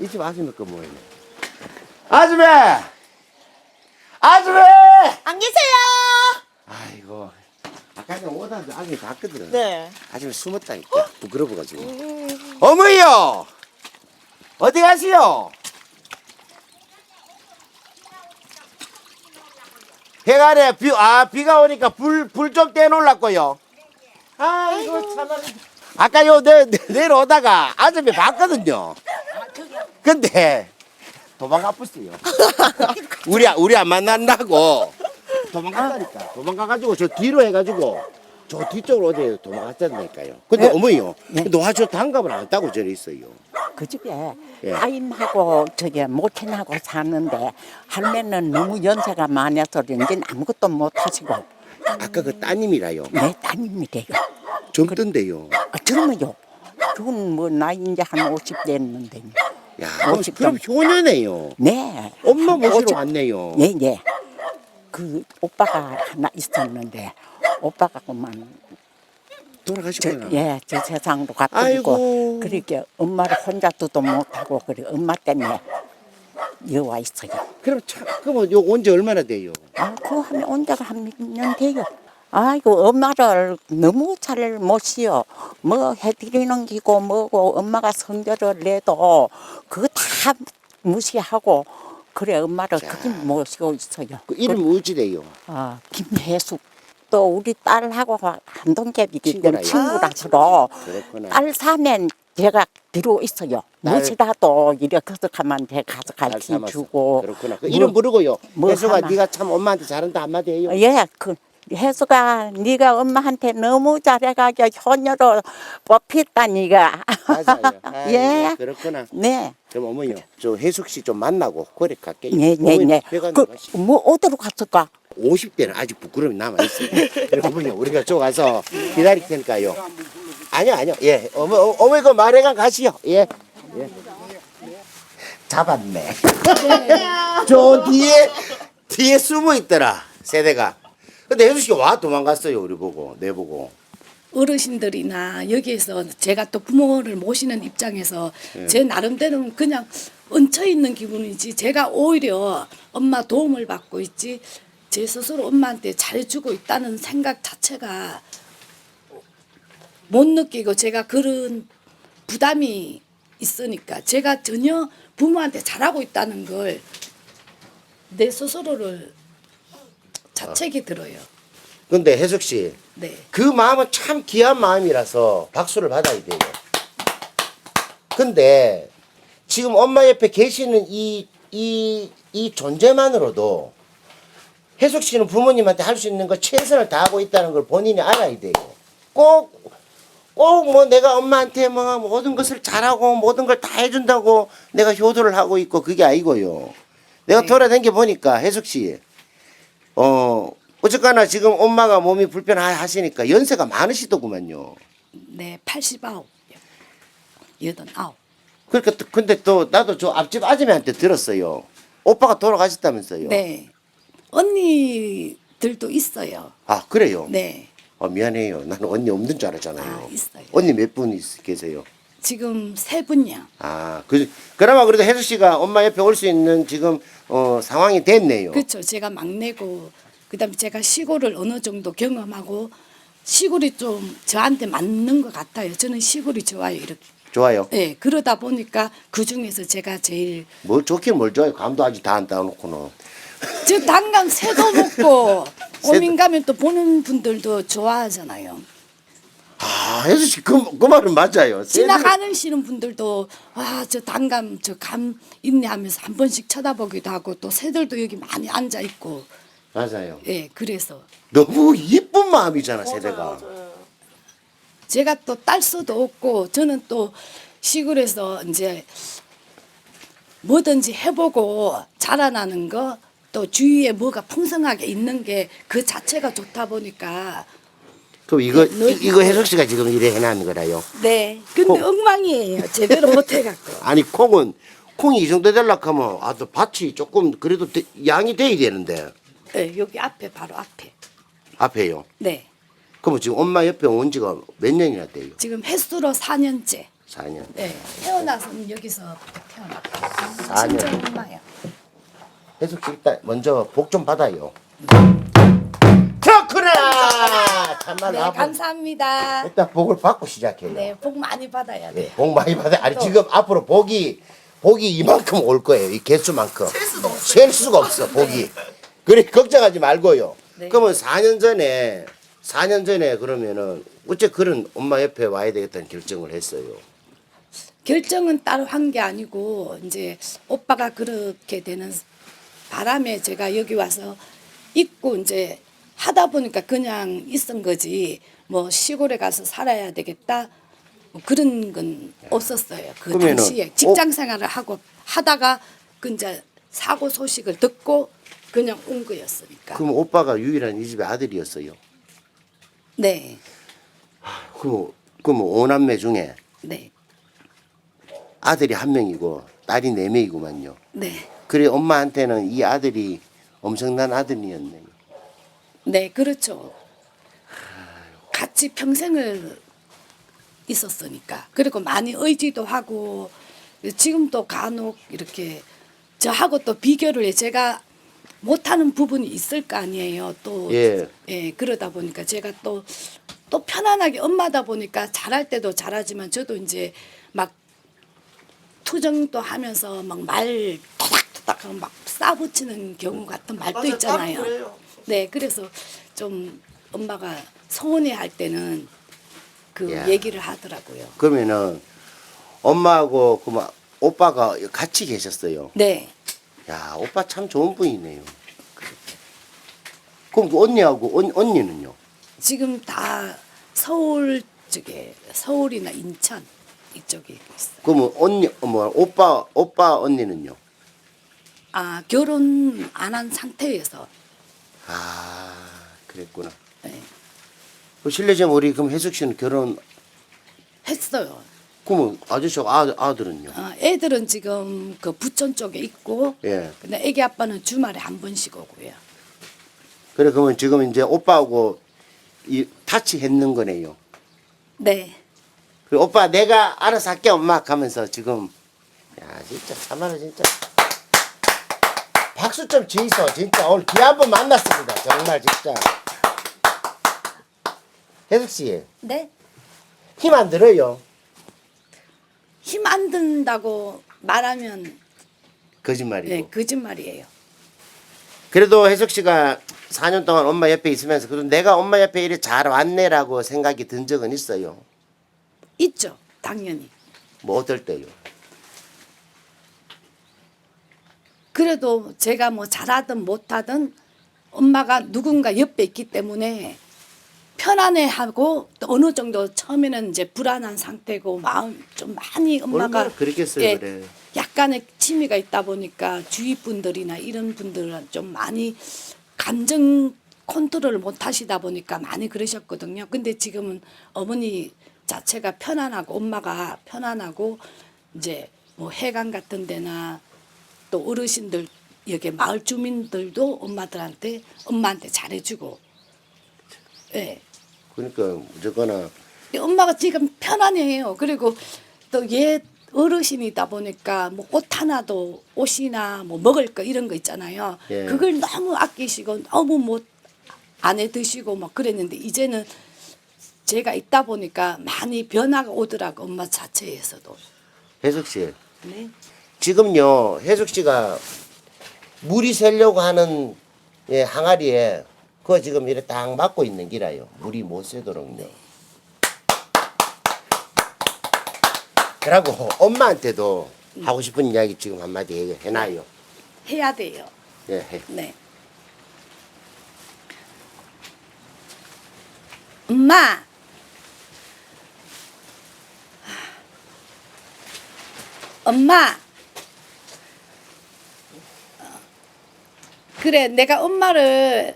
이 집 아줌마 거 뭐예요? 아줌마! 아줌마! 안 계세요? 아이고. 아까 전에 오다도 아기 봤거든. 네. 아줌마 숨었다니까. 부끄러워가지고. 어머니요! 어디 가시오? 해가 아래 비, 아, 비가 오니까 불, 불 좀 떼놓으려고요. 아이고, 참. 아까 요, 내, 내, 내려오다가 아줌마 봤거든요. 근데, 도망가 버렸어요. 우리, 우리 안 만난다고. 도망갔다니까. 도망가가지고 저 뒤로 해가지고 저 뒤쪽으로 어디 도망갔다니까요. 근데 어머니요. 노아저 단갑을 안 따고 저리 있어요. 그 집에 예. 아임하고 저기 모친하고 사는데 할매는 너무 연세가 많아서 그런지 아무것도 못 하시고 아까 그 따님이라요. 내 따님이래요. 젊던데요. 아, 젊어요. 그건 뭐 나이 이제 한 50 됐는데. 야, 그럼, 오십 그럼 효녀네요. 네. 엄마 한 모시러 50 왔네요. 예, 예. 그 오빠가 하나 있었는데 오빠가 그만 저, 돌아가셨구나. 예, 저 세상으로 가버리고 아이고. 그렇게 엄마를 혼자 두도 못하고 그래 엄마 때문에 여와 있어요. 그럼 참, 그럼 요 온지 얼마나 돼요? 아, 그 하면 온 지가 한 몇 년 돼요. 아이고 엄마를 너무 잘 모시어 뭐 해드리는 기고 뭐고 엄마가 성적을 내도 그거 다 무시하고 그래 엄마를 그렇게 모시고 있어요. 그 이름 어찌래요? 아 김혜숙 또 우리 딸하고 한동갑이기 때문에 친구라요? 친구라서 그렇구나. 딸 사면 제가 뒤로 있어요. 딸. 무엇이라도 이래 가져가면 제 가서 잘 가르쳐. 주고 그렇구나. 그 뭐- 이름 부르고요. 뭐 혜수가 하나. 네가 참 엄마한테 잘한다 한마디 해요. 예, 그 혜수가 네가 엄마한테 너무 잘해가지고 효녀로 뽑혔다 네가. 맞아요. 아이고, 예. 그렇구나. 네, 그럼 어머니요. 저 혜숙 씨 좀 만나고 거래 갈게요. 네, 네, 네. 그. 뭐 어디로 갔을까? 50대는 아직 부끄러움이 남아 있어요. 그래 어머니 우리가 저 가서 기다릴 테니까요. 아니요 아니요 예 어머 어, 어머니 그 마래관 가시오 예. 예. 잡았네. 저 뒤에 뒤에 숨어 있더라 세대가. 근데 혜수 씨가 와 도망갔어요 우리 보고 내 보고. 어르신들이나 여기에서 제가 또 부모를 모시는 입장에서 예. 제 나름대로는 그냥 얹혀 있는 기분이지 제가 오히려 엄마 도움을 받고 있지 제 스스로 엄마한테 잘해주고 있다는 생각 자체가 못 느끼고 제가 그런 부담이 있으니까 제가 전혀 부모한테 잘하고 있다는 걸 내 스스로를 자책이 들어요. 근데 혜숙 씨. 네. 그 마음은 참 귀한 마음이라서 박수를 받아야 돼요. 근데 지금 엄마 옆에 계시는 이, 이, 이 존재만으로도 혜숙 씨는 부모님한테 할 수 있는 걸 최선을 다하고 있다는 걸 본인이 알아야 돼요. 꼭, 꼭 뭐 내가 엄마한테 뭐 모든 것을 잘하고 모든 걸 다 해준다고 내가 효도를 하고 있고 그게 아니고요. 내가 돌아다녀 보니까 혜숙 씨, 어, 어쨌거나 지금 엄마가 몸이 불편하시니까 연세가 많으시더구만요. 네, 89. 여든 아홉. 그러니까 또- 근데 또 나도 저 앞집 아줌마한테 들었어요. 오빠가 돌아가셨다면서요. 네. 언니들도 있어요. 아 그래요. 네. 아, 미안해요. 나는 언니 없는 줄 알았잖아요. 아, 있어요. 언니 몇 분 계세요? 지금 세 분이요. 아, 그 그나마 그래도 혜수 씨가 엄마 옆에 올 수 있는 지금 어, 상황이 됐네요. 그렇죠. 제가 막내고 그다음에 제가 시골을 어느 정도 경험하고 시골이 좀 저한테 맞는 것 같아요. 저는 시골이 좋아요. 이렇게. 좋아요. 네. 그러다 보니까 그 중에서 제가 제일 뭘 좋긴 뭘 좋아요. 감도 아직 다 안 따놓고는. 저 단강 새도 먹고 오민 가면 또 보는 분들도 좋아하잖아요. 아, 혜수 씨 그 그 말은 맞아요. 지나가는 시는 분들도 와저 단감 저 감 있네 하면서 한 번씩 쳐다보기도 하고 또 새들도 여기 많이 앉아 있고 맞아요. 예 그래서 너무 이쁜 마음이잖아 세대가. 제가 또 딸 수도 없고 저는 또 시골에서 이제 뭐든지 해보고 자라나는 거 또 주위에 뭐가 풍성하게 있는 게 그 자체가 좋다 보니까 그럼 이거 네, 이- 이거 혜숙 씨가 지금 이래 해놨는 거라요. 네 근데 어. 엉망이에요 제대로 못 해갖고 아니 콩은 콩이 이 정도 되려고 하면 아또 밭이 조금 그래도 되- 양이 돼야 되는데 네, 여기 앞에 바로 앞에 앞에요. 네 그러면 지금 엄마 옆에 온 지가 몇 년이나 돼요? 지금 횟수로 4년째 4년. 네 태어나서는 여기서 태어났어요. 태어났고 4년. 친정 엄마야. 혜숙 씨 일단 먼저 복 좀 받아요. 참말 네, 나 감사합니다. 일단 복을 받고 시작해요. 네, 복 많이 받아야 네, 돼요. 복 많이 받아. 아니 지금 앞으로 복이 복이 이만큼 올 거예요. 이 개수만큼. 셀 수가 없어. 복이. 그래 걱정하지 말고요. 네. 그러면 4년 전에 4년 전에 그러면은 어째 그런 엄마 옆에 와야 되겠다는 결정을 했어요. 결정은 따로 한 게 아니고 이제 오빠가 그렇게 되는 바람에 제가 여기 와서 있고 이제 하다 보니까 그냥 있은 거지 뭐 시골에 가서 살아야 되겠다 뭐 그런 건 없었어요 그 그러면은 당시에 직장 생활을 하고 하다가 그 이제 사고 소식을 듣고 그냥 온 거였으니까 그럼 오빠가 유일한 이 집의 아들이었어요. 네 그럼 그럼 오남매 중에 네, 아들이 한 명이고 딸이 네 명이구만요. 네. 그래 엄마한테는 이 아들이 엄청난 아들이었네요. 네, 그렇죠. 같이 평생을 있었으니까. 그리고 많이 의지도 하고, 지금도 간혹 이렇게 저하고 또 비교를 해. 제가 못하는 부분이 있을 거 아니에요. 또, 예. 예, 그러다 보니까 제가 또, 또 편안하게 엄마다 보니까 잘할 때도 잘하지만 저도 이제 막 투정도 하면서 막 말 토닥토닥 하고 막 싸붙이는 경우 같은 말도 있잖아요. 네, 그래서 좀 엄마가 서운해 할 때는 그 야. 얘기를 하더라고요. 그러면은 엄마하고 그만 오빠가 같이 계셨어요. 네. 야 오빠 참 좋은 분이네요. 그럼 그 언니하고 언, 언니는요? 지금 다 서울 쪽에 서울이나 인천 이쪽에 있어요. 그러면 언니 뭐 오빠 오빠 언니는요? 아, 결혼 안 한 상태에서 아 그랬구나. 네. 그 실례지만 우리 그럼 혜숙 씨는 결혼 했어요. 그러면 아저씨가 아, 아들은요? 어, 애들은 지금 그 부천 쪽에 있고 예. 근데 애기 아빠는 주말에 한 번씩 오고요. 그래 그러면 지금 이제 오빠하고 이 타치했는 거네요. 네. 그 오빠 내가 알아서 할게 엄마 하면서 지금 야 진짜 참말로 진짜 박수 좀 치이소 진짜 오늘 귀한번 만났습니다 정말 진짜 혜숙 씨힘 네. 안 들어요 힘 안 든다고 말하면 거짓말이고 네, 거짓말이에요. 그래도 혜숙 씨가 4년 동안 엄마 옆에 있으면서 그래도 내가 엄마 옆에 이래 잘 왔네라고 생각이 든 적은 있어요 있죠. 당연히. 뭐 어떨 때요 그래도 제가 뭐 잘하든 못하든 엄마가 누군가 옆에 있기 때문에 편안해하고 또 어느 정도 처음에는 이제 불안한 상태고 마음 좀 많이 엄마가 얼마나 그랬겠어요, 예, 그래. 약간의 취미가 있다 보니까 주위 분들이나 이런 분들은 좀 많이 감정 컨트롤을 못 하시다 보니까 많이 그러셨거든요. 근데 지금은 어머니 자체가 편안하고 엄마가 편안하고 이제 뭐 해관 같은 데나 또 어르신들 여기 마을 주민들도 엄마들한테 엄마한테 잘해주고 예. 그러니까 무조건 엄마가 지금 편안해요. 그리고 또 얘 어르신이다 보니까 뭐 옷 하나도 옷이나 뭐 먹을 거 이런 거 있잖아요. 예. 그걸 너무 아끼시고 너무 뭐 안에 드시고 막 그랬는데 이제는 제가 있다 보니까 많이 변화가 오더라고 엄마 자체에서도. 혜숙 씨 네. 지금요 혜숙 씨가 물이 새려고 하는 예, 항아리에 그거 지금 이렇게 딱 막고 있는 기라요. 물이 못 새도록요. 그러고 엄마한테도 하고 싶은 이야기 지금 한마디 해- 해놔요. 해야 돼요. 예, 해. 네. 엄마. 엄마. 그래, 내가 엄마를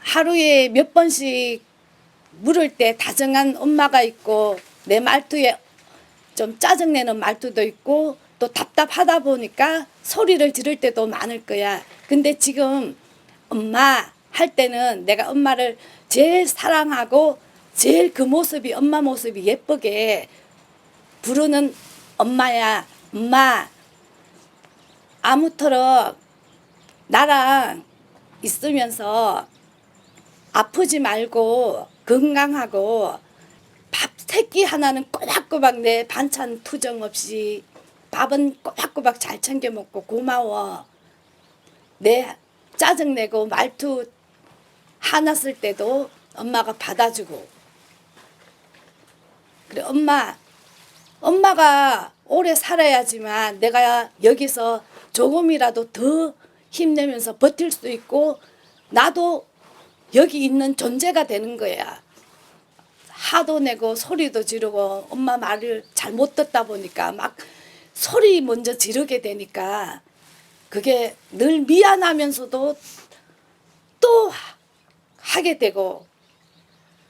하루에 몇 번씩 물을 때 다정한 엄마가 있고 내 말투에 좀 짜증내는 말투도 있고 또 답답하다 보니까 소리를 지를 때도 많을 거야. 근데 지금 엄마 할 때는 내가 엄마를 제일 사랑하고 제일 그 모습이 엄마 모습이 예쁘게 부르는 엄마야. 엄마 아무토록 나랑 있으면서 아프지 말고 건강하고 밥 새끼 하나는 꼬박꼬박 내 반찬 투정 없이 밥은 꼬박꼬박 잘 챙겨 먹고 고마워. 내 짜증내고 말투 화났을 때도 엄마가 받아주고. 그래 엄마 엄마가 오래 살아야지만 내가 여기서 조금이라도 더 힘내면서 버틸 수 있고 나도 여기 있는 존재가 되는 거야. 하도 내고 소리도 지르고 엄마 말을 잘 못 듣다 보니까 막 소리 먼저 지르게 되니까 그게 늘 미안하면서도 또 하- 하게 되고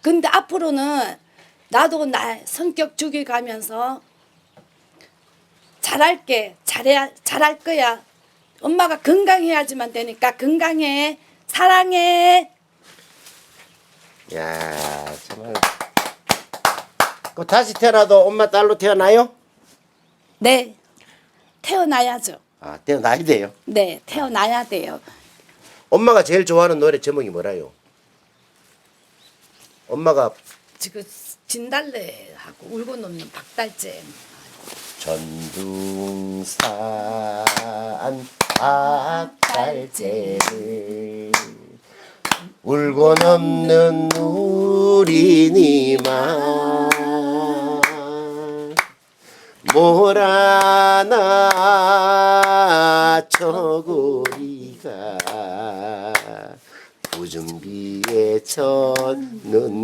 근데 앞으로는 나도 나 성격 죽여가면서 잘할게 잘해야 잘할 거야 엄마가 건강해야지만 되니까 건강해 사랑해 야 정말. 그 다시 태어나도 엄마 딸로 태어나요? 네 태어나야죠 아 태어나야 돼요. 네 태어나야 돼요 엄마가 제일 좋아하는 노래 제목이 뭐라요? 엄마가 지금 진달래하고 울고 넘는 박달재 전둥산 박달재를 울고 넘는 우리니만 모라나 저고리가 부준비에 쳤는구려